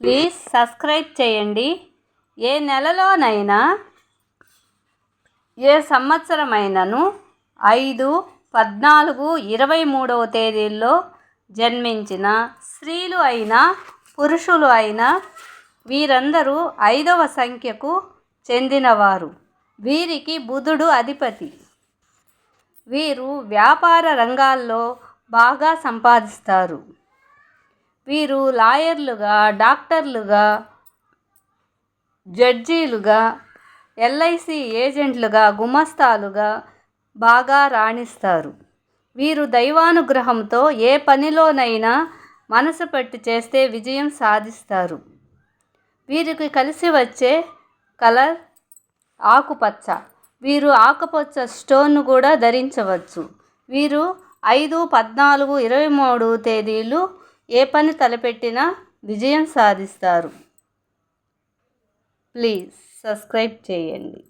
Please subscribe చేయండి. ఏ నెలలోనైనా ఏ సంవత్సరమైనను ఐదు పద్నాలుగు ఇరవై మూడవ తేదీల్లో జన్మించిన స్త్రీలు అయినా పురుషులు అయినా వీరందరూ ఐదవ సంఖ్యకు చెందినవారు. వీరికి బుధుడు అధిపతి. వీరు వ్యాపార రంగాల్లో బాగా సంపాదిస్తారు. వీరు లాయర్లుగా డాక్టర్లుగా జడ్జీలుగా ఎల్ఐసి ఏజెంట్లుగా గుమస్తాలుగా బాగా రాణిస్తారు. వీరు దైవానుగ్రహంతో ఏ పనిలోనైనా మనసు పెట్టి చేస్తే విజయం సాధిస్తారు. వీరికి కలిసి వచ్చే కలర్ ఆకుపచ్చ. వీరు ఆకుపచ్చ స్టోన్ను కూడా ధరించవచ్చు. వీరు ఐదు పద్నాలుగు ఇరవై మూడు తేదీలు ఏ పని తలపెట్టినా విజయం సాధిస్తారు. ప్లీజ్ సబ్స్క్రైబ్ చేయండి.